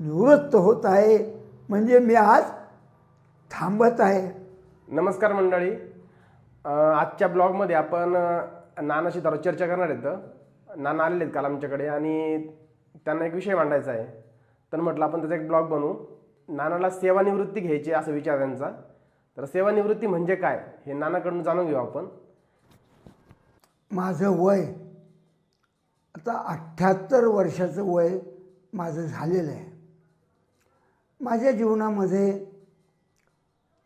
निवृत्त होत आहे. म्हणजे मी आज थांबत आहे. नमस्कार मंडळी. आजच्या ब्लॉगमध्ये आपण नानाशी जरा चर्चा करणार आहेत. नाना आलेले आहेत काल आमच्याकडे आणि त्यांना एक विषय मांडायचा आहे. तर म्हटलं आपण त्याचा एक ब्लॉग बनवू. नानाला सेवानिवृत्ती घ्यायची असं विचार त्यांचा. तर सेवानिवृत्ती म्हणजे काय हे नानाकडून जाणून घेऊ आपण. माझं वय आता अठ्ठ्याहत्तर वर्षाचं वय माझं झालेलं आहे. माझ्या जीवनामध्ये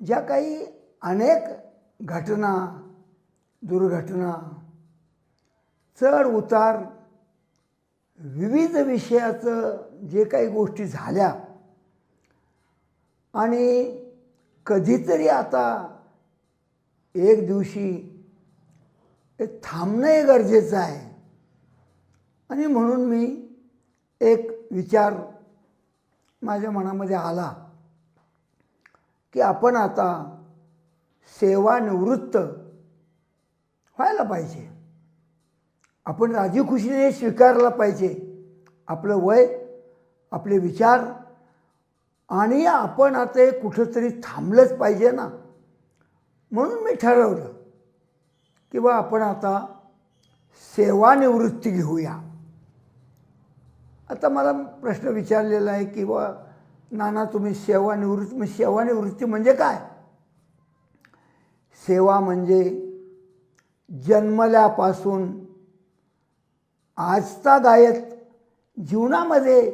ज्या काही अनेक घटना दुर्घटना चढ उतार विविध विषयाचं जे काही गोष्टी झाल्या आणि कधीतरी आता एक दिवशी हे थांबणं हे गरजेचं आहे. आणि म्हणून मी एक विचार माझ्या मनामध्ये आला की आपण आता सेवानिवृत्त व्हायला पाहिजे. आपण राजी खुशीने स्वीकारला पाहिजे. आपलं वय आपले विचार आणि आपण आता हे कुठंतरी थांबलंच पाहिजे ना. म्हणून मी ठरवलं किंवा आपण आता सेवानिवृत्ती घेऊया. आता मला प्रश्न विचारलेला आहे की बा नाना तुम्ही सेवानिवृत्ती मग सेवानिवृत्ती म्हणजे काय? सेवा म्हणजे जन्मल्यापासून आजता गायत जीवनामध्ये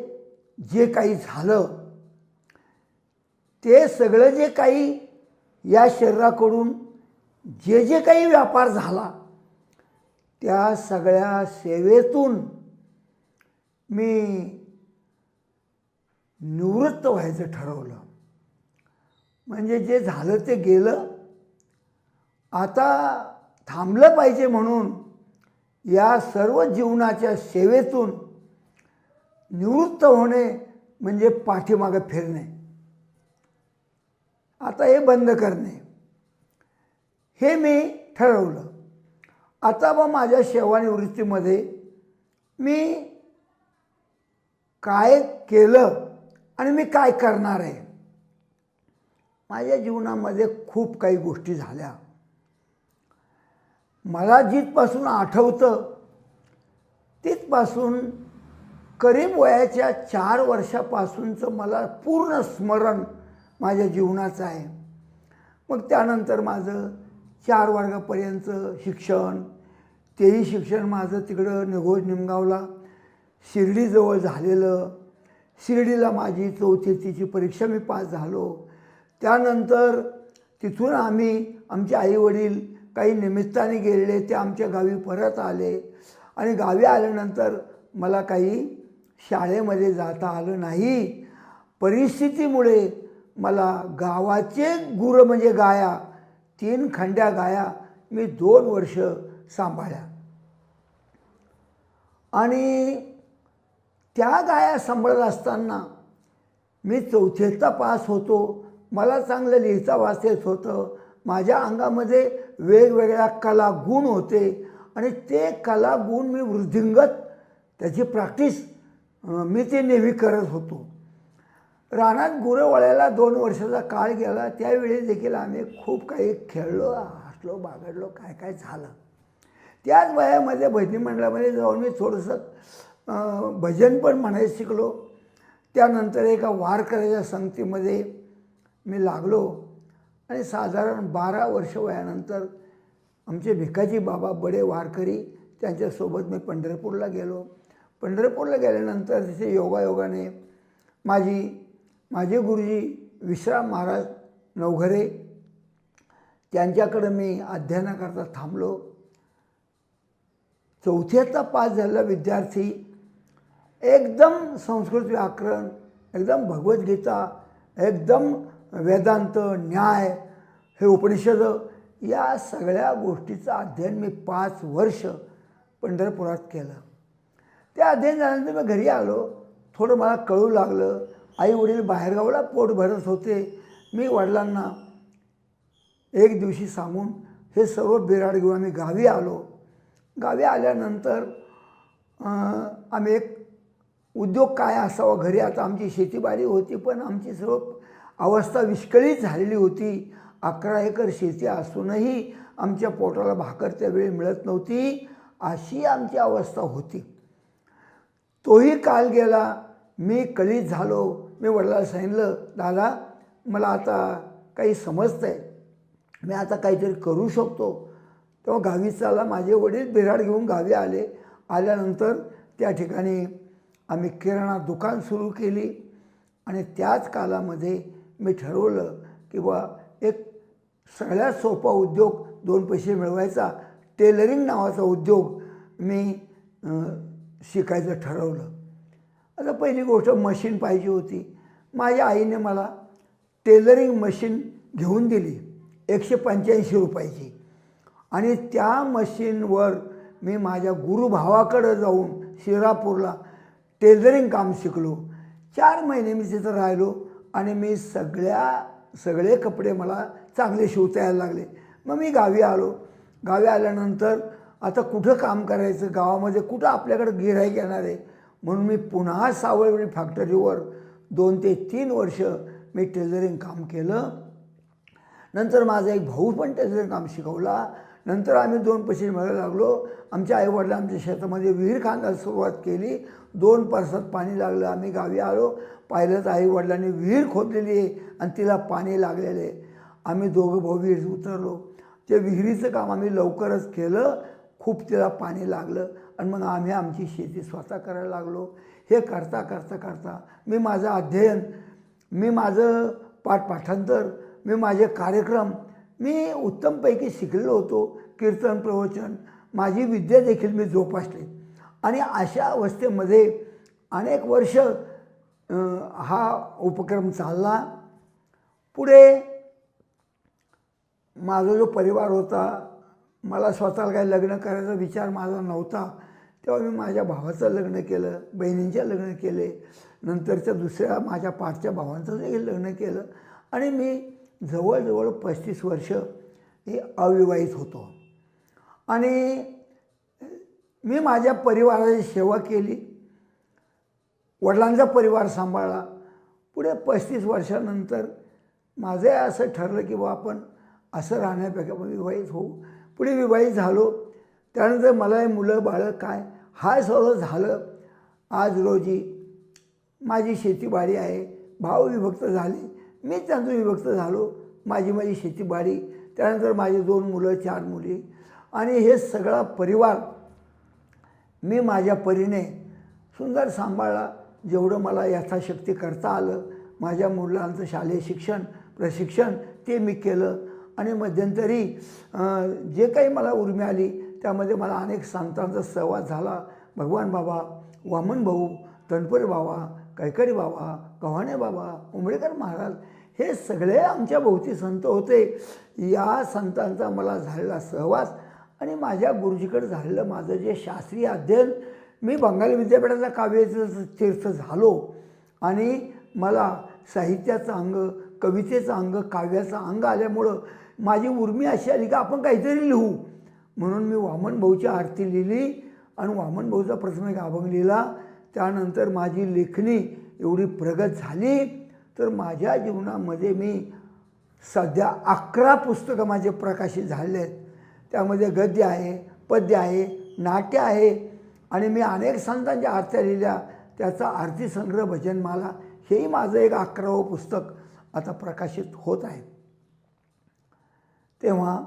जे काही झालं ते सगळं जे काही या शरीराकडून जे जे काही व्यापार झाला त्या सगळ्या सेवेतून मी निवृत्त व्हायचं ठरवलं. म्हणजे जे झालं ते गेलं. आता थांबलं पाहिजे म्हणून या सर्व जीवनाच्या सेवेतून निवृत्त होणे म्हणजे पाठीमागं फिरणे. आता हे बंद करणे. हे मी ठरवलं. आता व माझ्या सेवानिवृत्तीमध्ये मी काय केलं आणि मी काय करणार आहे? माझ्या जीवनामध्ये खूप काही गोष्टी झाल्या. मला जिथपासून आठवतं तिथपासून करीब वयाच्या चार वर्षापासूनचं मला पूर्ण स्मरण माझ्या जीवनाचं आहे. मग त्यानंतर माझं चार वर्गापर्यंतचं शिक्षण तेही शिक्षण माझं तिकडं निघोज निमगावला. शिर्डीजवळ झालेलं शिर्डीला माझी चौथीची परीक्षा मी पास झालो. त्यानंतर तिथून आम्ही आमचे आईवडील काही निमित्ताने गेलेले ते आमच्या गावी परत आले. आणि गावी आल्यानंतर मला काही शाळेमध्ये जाता आलं नाही. परिस्थितीमुळे मला गावाचे गुरं म्हणजे गाया तीन खंड्या गाया मी दोन वर्ष सांभाळ्या आणि त्या गाया सांभाळत असताना मी चौथीचा पास होतो. मला चांगलं लिहिता वाचता येत होतं. माझ्या अंगामध्ये वेगवेगळ्या कला गुण होते आणि ते कला गुण मी वृद्धिंगत त्याची प्रॅक्टिस मी ते नेहमी करत होतो. रानात गुरवळ्याला दोन वर्षाचा काळ गेला. त्यावेळी देखील आम्ही खूप काही खेळलो हसलो बागडलो काय काय झालं. त्याच वयामध्ये बहिणी मंडळामध्ये जाऊन मी थोडंसं भजन पण म्हणायला शिकलो. त्यानंतर एका वारकऱ्याच्या संगतीमध्ये मी लागलो आणि साधारण बारा वर्ष वयानंतर आमचे भिकाजी बाबा बडे वारकरी त्यांच्यासोबत मी पंढरपूरला गेलो. पंढरपूरला गेल्यानंतर तिथे योगायोगाने माझी माझे गुरुजी विश्राम महाराज नवघरे त्यांच्याकडं मी अध्ययनाकरता थांबलो. चौथ्याचा पास झालेला विद्यार्थी एकदम संस्कृत व्याकरण एकदम भगवद्गीता एकदम वेदांत न्याय हे उपनिषद या सगळ्या गोष्टीचं अध्ययन मी पाच वर्ष पंढरपुरात केलं. त्या अध्ययन झाल्यानंतर मी घरी आलो. थोडं मला कळू लागलं. आई वडील बाहेरगावला पोट भरत होते. मी वडिलांना एक दिवशी सांगून हे सर्व बिराड घेऊन आम्ही गावी आलो. गावी आल्यानंतर आम्ही एक उद्योग काय असावा? घरी आता आमची शेतीबारी होती पण आमची सर्व अवस्था विस्कळीत झालेली होती. अकरा एकर शेती असूनही आमच्या पोटाला भाकर त्यावेळी मिळत नव्हती अशी आमची अवस्था होती. तोही काल गेला. मी कळीत झालो. मी वडिलाला सांगितलं दादा मला आता काही समजतं आहे मी आता काहीतरी करू शकतो. तेव्हा गावी चाला माझे वडील बिराड घेऊन गावी आले. आल्यानंतर त्या ठिकाणी आम्ही किराणा दुकान सुरू केली आणि त्याच कालामध्ये मी ठरवलं की बा एक सगळ्यात सोपा उद्योग दोन पैसे मिळवायचा टेलरिंग नावाचा उद्योग मी शिकायचं ठरवलं. आता पहिली गोष्ट मशीन पाहिजे होती. माझ्या आईने मला टेलरिंग मशीन घेऊन दिली एकशे पंच्याऐंशी रुपयाची. आणि त्या मशीनवर मी माझ्या गुरुभावाकडं जाऊन शिरापूरला टेलरिंग काम शिकलो. चार महिने मी तिथं राहिलो आणि मी सगळ्या सगळे कपडे मला चांगले शिवता यायला लागले. मग मी गावी आलो. गावी आल्यानंतर आता कुठं काम करायचं? गावामध्ये कुठं आपल्याकडं गिऱ्हाईक येणार आहे? म्हणून मी पुन्हा सावळवडी फॅक्टरीवर दोन ते तीन वर्ष मी टेलरिंग काम केलं. नंतर माझा एक भाऊ पण टेलरिंग काम शिकवला. नंतर आम्ही दोन पैसे मिळायला लागलो. आमच्या आईवडिलांच्या शेतामध्ये विहीर खांदायला सुरुवात केली. दोन पावसात पाणी लागलं आम्ही गावी आलो. पाहिलं तर आईवडिलांनी विहीर खोदलेली आहे आणि तिला पाणी लागलेलं आहे. आम्ही दोघं भाऊ विहीर उतरलो. ते विहिरीचं काम आम्ही लवकरच केलं. खूप तिला पाणी लागलं आणि मग आम्ही आमची शेती स्वतः करायला लागलो. हे करता करता करता मी माझं अध्ययन मी माझं पाठपाठांतर मी माझे कार्यक्रम मी उत्तमपैकी शिकलेलो होतो. कीर्तन प्रवचन माझी विद्या देखील मी जोपासली. आणि अशा अवस्थेमध्ये अनेक वर्ष हा उपक्रम चालला. पुढे माझा जो परिवार होता मला स्वतःला काही लग्न करायचा विचार माझा नव्हता. तेव्हा मी माझ्या भावाचं लग्न केलं बहिणींच्या लग्न केले. नंतरच्या दुसऱ्या माझ्या पाठच्या भावांचं देखील लग्न केलं. आणि मी जवळजवळ पस्तीस वर्ष हे अविवाहित होतो. आणि मी माझ्या परिवाराची सेवा केली. वडिलांचा परिवार सांभाळला. पुढे पस्तीस वर्षानंतर माझं असं ठरलं की बा आपण असं राहण्यापेक्षा आपण विवाहित होऊ. पुढे विवाहित झालो. त्यानंतर मला हे मुलं बाळं काय हा सगळं झालं. आज रोजी माझी शेतीबाडी आहे. भाव विभक्त झाले. मी त्यांचं विभक्त झालो. माझी माझी शेतीबाडी. त्यानंतर माझे दोन मुलं चार मुली. आणि हे सगळा परिवार मी माझ्या परीने सुंदर सांभाळला जेवढं मला यथाशक्ती करता आलं माझ्या मुलांचं शालेय शिक्षण प्रशिक्षण ते मी केलं. आणि मध्यंतरी जे काही मला उर्मी आली त्यामध्ये मला अनेक संतांचा सहवास झाला. भगवान बाबा वामन भाऊ तनपुरे बाबा कैकडी बाबा गव्हाणे बाबा उंबळेकर महाराज हे सगळे आमच्या भोवती संत होते. या संतांचा मला झालेला सहवास आणि माझ्या गुरुजीकडे झालेलं माझं जे शास्त्रीय अध्ययन मी बंगाली विद्यापीठाचा काव्याचं तीर्थ झालो आणि मला साहित्याचं अंग कवितेचं अंग काव्याचं अंग आल्यामुळं माझी उर्मी अशी आली की आपण काहीतरी लिहू. म्हणून मी वामन भाऊची आरती लिहिली आणि वामन भाऊचा प्रथम एक अभंग लिहिला. त्यानंतर माझी लेखणी एवढी प्रगत झाली. तर माझ्या जीवनामध्ये मी सध्या अकरा पुस्तकं माझे प्रकाशित झाले आहेत त्यामध्ये गद्य आहे पद्य आहे नाट्य आहे. आणि मी अनेक संतांच्या आरत्या लिहिल्या. त्याचा आरती संग्रह भजनमाला हेही माझं एक अकरावं पुस्तक आता प्रकाशित होत आहे. तेव्हा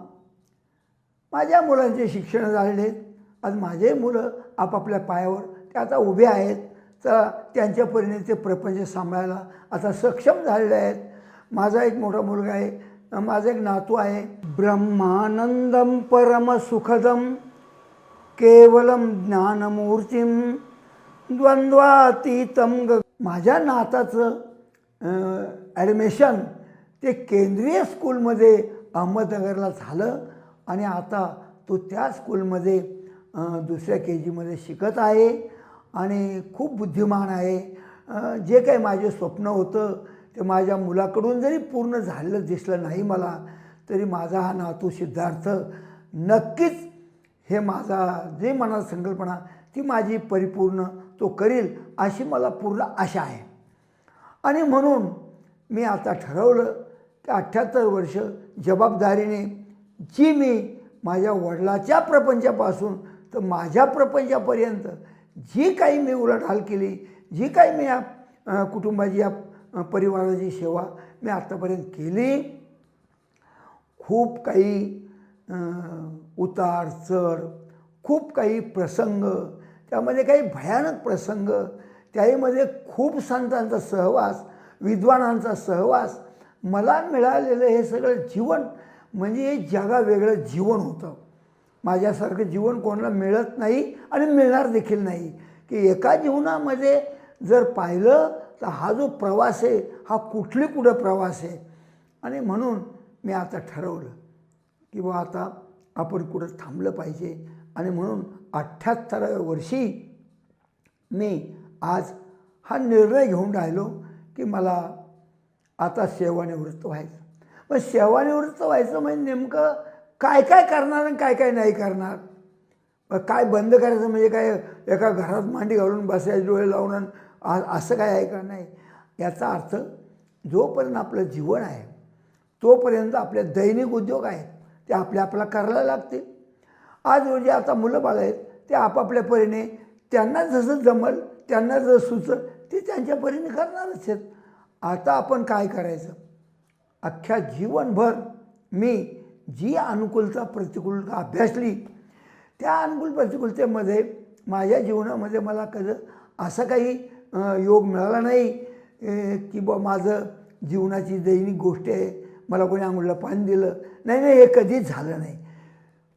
माझ्या मुलांचे शिक्षण झालेले. आहेत आज माझे मुलं आपापल्या पायावर ते आता उभे आहेत. तर त्यांच्या परीने ते प्रपंच सांभाळायला आता सक्षम झालेले आहेत. माझा एक मोठा मुलगा आहे. माझा एक नातू आहे. ब्रह्मानंदम परमसुखदम केवलम ज्ञानमूर्तीम द्वंद्वातीतम ग माझ्या नाताचं ॲडमिशन ते केंद्रीय स्कूलमध्ये अहमदनगरला झालं आणि आता तो त्या स्कूलमध्ये दुसऱ्या के जीमध्ये शिकत आहे आणि खूप बुद्धिमान आहे. जे काही माझे स्वप्न होतं ते माझ्या मुलाकडून जरी पूर्ण झालेलं दिसलं नाही मला तरी माझा हा नातू सिद्धार्थ नक्कीच हे माझा जे मनात संकल्पना ती माझी परिपूर्ण तो करील अशी मला पूर्ण आशा आहे. आणि म्हणून मी आता ठरवलं की अठ्ठ्याहत्तर वर्ष जबाबदारीने जी मी माझ्या वडिलाच्या प्रपंचापासून तर माझ्या प्रपंचापर्यंत जी काही मी उलाढाल केली जी काही मी या कुटुंबाची या परिवाराची सेवा मी आत्तापर्यंत केली. खूप काही उतार चढ खूप काही प्रसंग त्यामध्ये काही भयानक प्रसंग त्याहीमध्ये खूप संतांचा सहवास विद्वानांचा सहवास मला मिळालेलं हे सगळं जीवन म्हणजे हे जगावेगळं जीवन होतं. माझ्यासारखं जीवन कोणाला मिळत नाही आणि मिळणार देखील नाही. की एका जीवनामध्ये जर पाहिलं तर हा जो प्रवास आहे हा कुठली कुठं प्रवास आहे? आणि म्हणून मी आता ठरवलं की बा आता आपण कुठं थांबलं पाहिजे. आणि म्हणून अठ्ठ्याहत्तराव्या वर्षी मी आज हा निर्णय घेऊन राहिलो की मला आता सेवानिवृत्त व्हायचं. मग सेवानिवृत्त व्हायचं म्हणजे नेमकं काय काय करणार आणि काय काय नाही करणार? काय बंद करायचं म्हणजे काय एका घरात मांडी घालून बसायचे डोळे लावून आणि आ- असं काय आहे का नाही. याचा अर्थ जोपर्यंत आपलं जीवन आहे तोपर्यंत आपले दैनिक उद्योग आहेत ते आपल्या आपल्याला करायला लागतील. आज रोजी आता मुलं बाळ आहेत ते आपापल्या परीने त्यांना जसं जमल त्यांना जसं सुचल ते त्यांच्या परीने करणारच आहेत. आता आपण काय करायचं? अख्ख्या जीवनभर मी जी अनुकूलता प्रतिकूलता अभ्यासली त्या अनुकूल प्रतिकूलतेमध्ये माझ्या जीवनामध्ये मला कधी असं काही योग मिळाला नाही की बा माझं जीवनाची दैनिक गोष्ट आहे मला कोणी आंघोळीला पाणी दिलं. नाही नाही हे कधीच झालं नाही.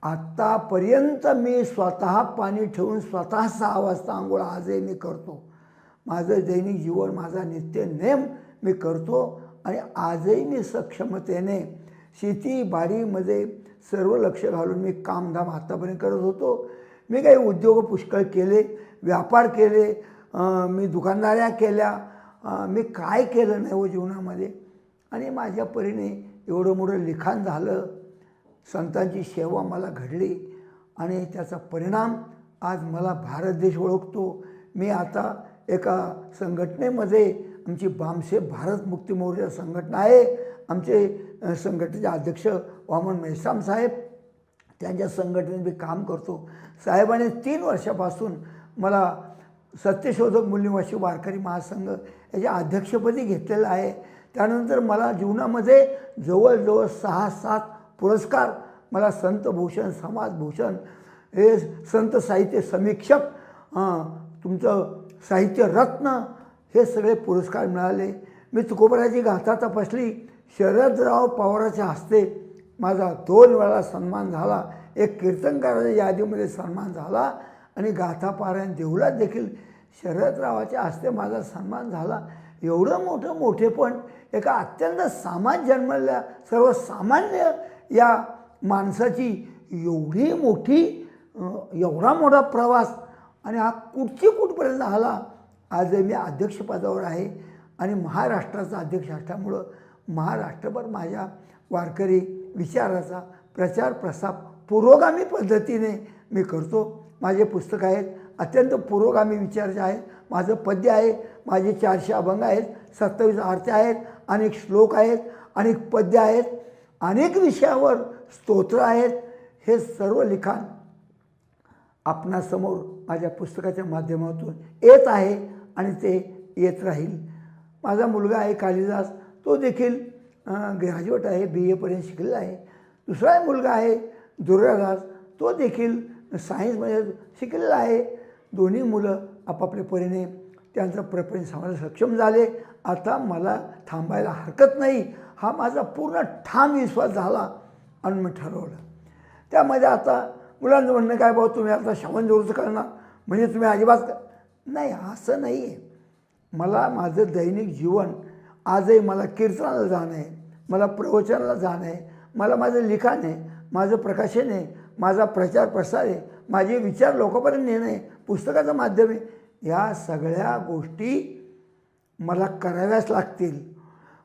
आत्तापर्यंत मी स्वतः पाणी ठेवून स्वतः सहा वाजता आंघोळ आजही मी करतो. माझं दैनिक जीवन माझा नित्य नेम मी करतो आणि आजही मी सक्षमतेने शेतीबाडीमध्ये सर्व लक्ष घालून मी कामधाम आत्तापर्यंत करत होतो. मी काही उद्योग पुष्कळ केले व्यापार केले मी दुकानदाऱ्या केल्या. मी काय केलं नाही हो जीवनामध्ये? आणि माझ्या परीने एवढं मोठं लिखाण झालं. संतांची सेवा मला घडली. आणि त्याचा परिणाम आज मला भारत देश ओळखतो. मी आता एका संघटनेमध्ये आमची बामसे भारत मुक्ती मोर्चा संघटना आहे. आमचे संघटनेचे अध्यक्ष वामन मेहसाम साहेब. त्यांच्या संघटनेत मी काम करतो. साहेबांनी तीन वर्षापासून मला सत्यशोधक मूल्यवाशी वारकरी महासंघ याच्या अध्यक्षपदी घेतलेलं आहे. त्यानंतर मला जीवनामध्ये जवळजवळ सहा सात पुरस्कार मला संत भूषण समाजभूषण हे संत साहित्य समीक्षक तुमचं साहित्य रत्न हे सगळे पुरस्कार मिळाले. मी तुकोबराची गाथा तपासली शरदराव पवाराच्या हस्ते माझा दोन वेळा सन्मान झाला. एक कीर्तनकाराच्या यादीमध्ये सन्मान झाला. आणि गाथापारायण देवलात देखील शरदरावाच्या हस्ते माझा सन्मान झाला. एवढं मोठं मोठेपण एका अत्यंत सामान्य जन्मलेल्या सर्वसामान्य या माणसाची एवढी मोठी एवढा मोठा प्रवास आणि हा कुठची कुठपर्यंत आला आज मी अध्यक्षपदावर आहे आणि महाराष्ट्राचा अध्यक्ष असल्यामुळं महाराष्ट्रभर माझ्या वारकरी विचाराचा प्रचार प्रसार पुरोगामी पद्धतीने मी करतो. माझे पुस्तक आहेत. अत्यंत पुरोगामी विचाराचे आहेत माझं पद्य आहे माझे चारशे अभंग आहेत सत्तावीस आरत्या आहेत अनेक श्लोक आहेत अनेक पद्य आहेत अनेक विषयावर स्तोत्र आहेत. हे सर्व लिखाण आपणासमोर माझ्या पुस्तकाच्या माध्यमातून येत आहे आणि ते येत राहील. माझा मुलगा आहे कालिदास. तो देखील ग्रॅज्युएट आहे बी एपर्यंत शिकलेला आहे. दुसरा मुलगा आहे दुर्गादास. तो देखील सायन्समध्ये शिकलेलं आहे. दोन्ही मुलं आपापल्या परीने त्यांचं प्रपंच सांगायला सक्षम झाले. आता मला थांबायला हरकत नाही. हा माझा पूर्ण ठाम विश्वास झाला आणि मी ठरवलं. त्यामध्ये आता मुलांचं म्हणणं काय भाऊ तुम्ही आता श्रवण जोरचं करणार. म्हणजे तुम्ही अजिबात नाही असं नाही आहे मला माझं दैनिक जीवन आजही मला कीर्तनाला जाणं आहे. मला प्रवचनाला जाणं आहे. मला माझं लिखाण आहे. माझं प्रकाशन आहे. माझा प्रचार प्रसार आहे. माझे विचार लोकांपर्यंत नेणं आहे. पुस्तकाचं माध्यम आहे. या सगळ्या गोष्टी मला कराव्याच लागतील.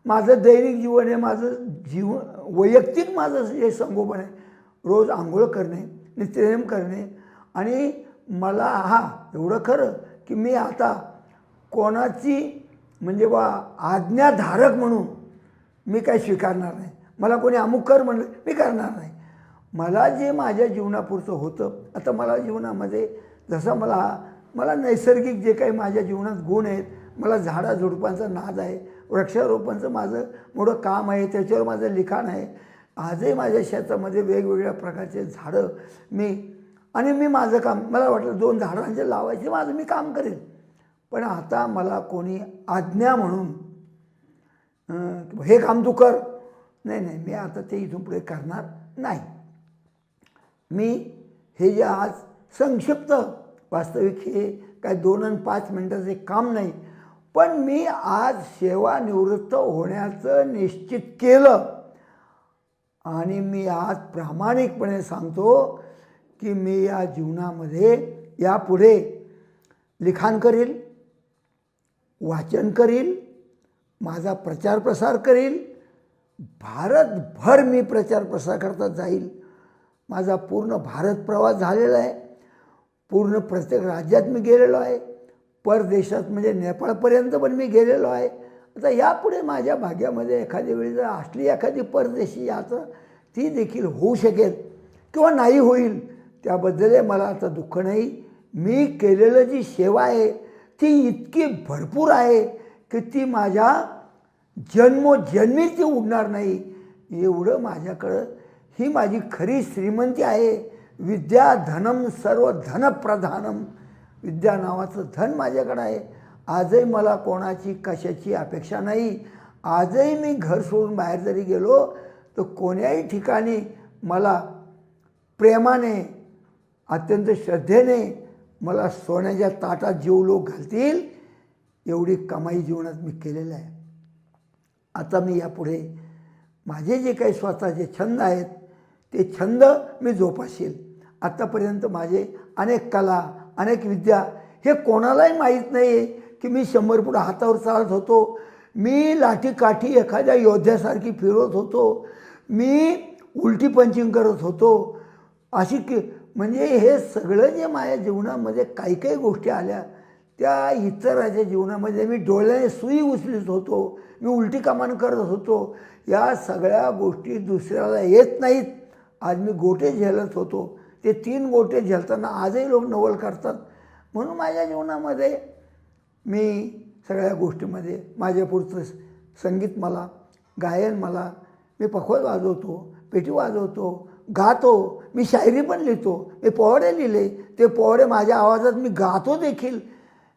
माझं दैनिक जीवन आहे माझं जीव वैयक्तिक माझं जे संगोपन आहे. रोज आंघोळ करणे नित्यनेम करणे आणि मला हा एवढं खरं की मी आता कोणाची म्हणजे बा आज्ञाधारक म्हणून मी काही स्वीकारणार नाही. मला कोणी अमुक कर म्हणलं मी करणार नाही. मला जे माझ्या जीवनापुरचं होतं आता मला जीवनामध्ये जसं मला मला नैसर्गिक जे काही माझ्या जीवनात गुण आहेत मला झाडाझुडपांचा नाद आहे वृक्षारोपणचं माझं मोठं काम आहे त्याच्यावर माझं लिखाण आहे. आजही माझ्या शेतामध्ये वेगवेगळ्या प्रकारचे झाडं मी आणि मी माझं काम मला वाटलं दोन झाडांचे लावायचे माझं मी काम करेन. पण आता मला कोणी आज्ञा म्हणून हे काम तू कर. नाही नाही मी आता ते इथून पुढे करणार नाही. मी हे जे आज संक्षिप्त वास्तविक हे काय दोन आणि पाच मिनटाचे काम नाही पण मी आज सेवानिवृत्त होण्याचं निश्चित केलं. आणि मी आज प्रामाणिकपणे सांगतो की मी या जीवनामध्ये यापुढे लिखाण करील वाचन करील माझा प्रचार प्रसार करील भारतभर मी प्रचार प्रसार करता जाईल. माझा पूर्ण भारत प्रवास झालेला आहे. पूर्ण प्रत्येक राज्यात मी गेलेलो आहे. परदेशात म्हणजे नेपाळपर्यंत पण मी गेलेलो आहे. आता यापुढे माझ्या भाग्यामध्ये एखाद्या वेळी जर असली एखादी परदेशी यात्रा ती देखील होऊ शकेल किंवा नाही होईल त्याबद्दल मला आता दुःख नाही. मी केलेलं जी सेवा आहे ती इतकी भरपूर आहे की ती माझ्या जन्मोजन्मी ती उडणार नाही. एवढं माझ्याकडं ही माझी खरी श्रीमंती आहे. विद्या धनम सर्व धनप्रधानम विद्या नावाचं धन माझ्याकडं आहे. आजही मला कोणाची कशाची अपेक्षा नाही. आजही मी घर सोडून बाहेर जरी गेलो तर कोण्याही ठिकाणी मला प्रेमाने अत्यंत श्रद्धेने मला सोन्याच्या ताटात जीव लोक घालतील एवढी कमाई जीवनात मी केलेलं आहे. आता मी यापुढे माझे जे काही स्वतःचे छंद आहेत ते छंद मी जोपासील. आत्तापर्यंत माझे अनेक कला अनेक विद्या हे कोणालाही माहीत नाही आहे की मी शंभर फूट हातावर चालत होतो. मी लाठीकाठी एखाद्या योद्ध्यासारखी फिरवत होतो. मी उलटी पंचिंग करत होतो. अशी की म्हणजे हे सगळं जे माझ्या जीवनामध्ये काही काही गोष्टी आल्या त्या इतराच्या जीवनामध्ये मी डोळ्याने सुई उचलीत होतो. मी उलटी कमान करत होतो. या सगळ्या गोष्टी दुसऱ्याला येत नाहीत. आज मी गोटे झेलत होतो. ते तीन गोटे झेलताना आजही लोक नवल करतात. म्हणून माझ्या जीवनामध्ये मी सगळ्या गोष्टीमध्ये माझ्यापुरतं संगीत मला गायन मला मी पखवाज वाजवतो पेटी वाजवतो गातो मी शायरी पण लिहितो मी पोवाडे लिहिले ते पोवाडे माझ्या आवाजात मी गातो देखील.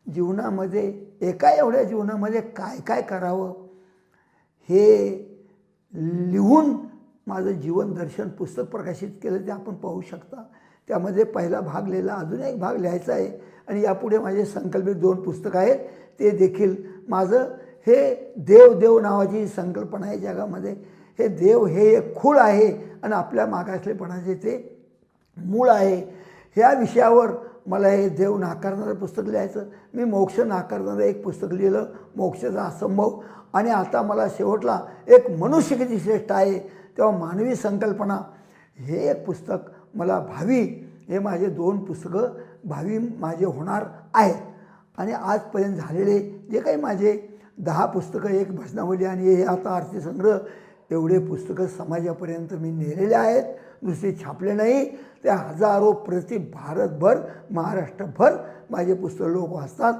जीवनामध्ये एका एवढ्या जीवनामध्ये काय काय करावं हे लिहून माझं जीवन दर्शन पुस्तक प्रकाशित केलं ते आपण पाहू शकता. त्यामध्ये पहिला भाग लिहिला अजून एक भाग लिहायचा आहे आणि यापुढे माझे संकल्पित दोन पुस्तकं आहेत. ते देखील माझं हे देव देव नावाची संकल्पना आहे जगामध्ये. हे देव हे एक खूळ आहे आणि आपल्या मागासलेपणाचे ते मूळ आहे. ह्या विषयावर मला हे देव नाकारणारं पुस्तक लिहायचं. मी मोक्ष नाकारणारं एक पुस्तक लिहिलं. मोक्षाचा असंभव. आणि आता मला शेवटला एक मनुष्य किती श्रेष्ठ आहे तेव्हा मानवी संकल्पना हे एक पुस्तक मला भावी हे माझे दोन पुस्तकं भावी माझे होणार आहेत. आणि आजपर्यंत झालेले जे काही माझे दहा पुस्तकं एक भजनावली आणि हे आता आरतीसंग्रह एवढे पुस्तकं समाजापर्यंत मी नेलेले आहेत. दुसरे छापले नाही. ते हजारो प्रति भारतभर महाराष्ट्रभर माझे पुस्तक लोक वाचतात.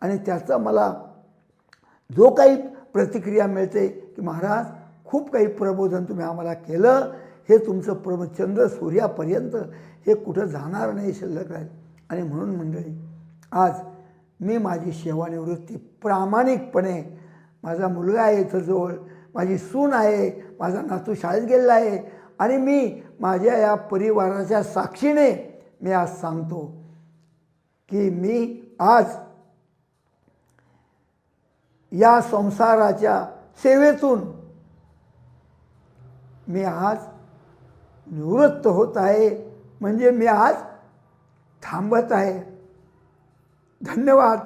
आणि त्याचा मला जो काही प्रतिक्रिया मिळते की महाराज खूप काही प्रबोधन तुम्ही आम्हाला केलं. हे तुमचं प्रब चंद्र सूर्यापर्यंत हे कुठं जाणार नाही शिल्लक राहील आणि म्हणून मंडळी आज मी माझी सेवानिवृत्ती प्रामाणिकपणे माझा मुलगा आहे इथं जवळ माझी सून आहे माझा नातू शाळेत गेलेला आहे आणि मी माझ्या या परिवाराच्या साक्षीने मी आज सांगतो की मी आज या संसाराच्या सेवेतून मी आज निवृत्त होत आहे. म्हणजे मी आज थांबत आहे. धन्यवाद.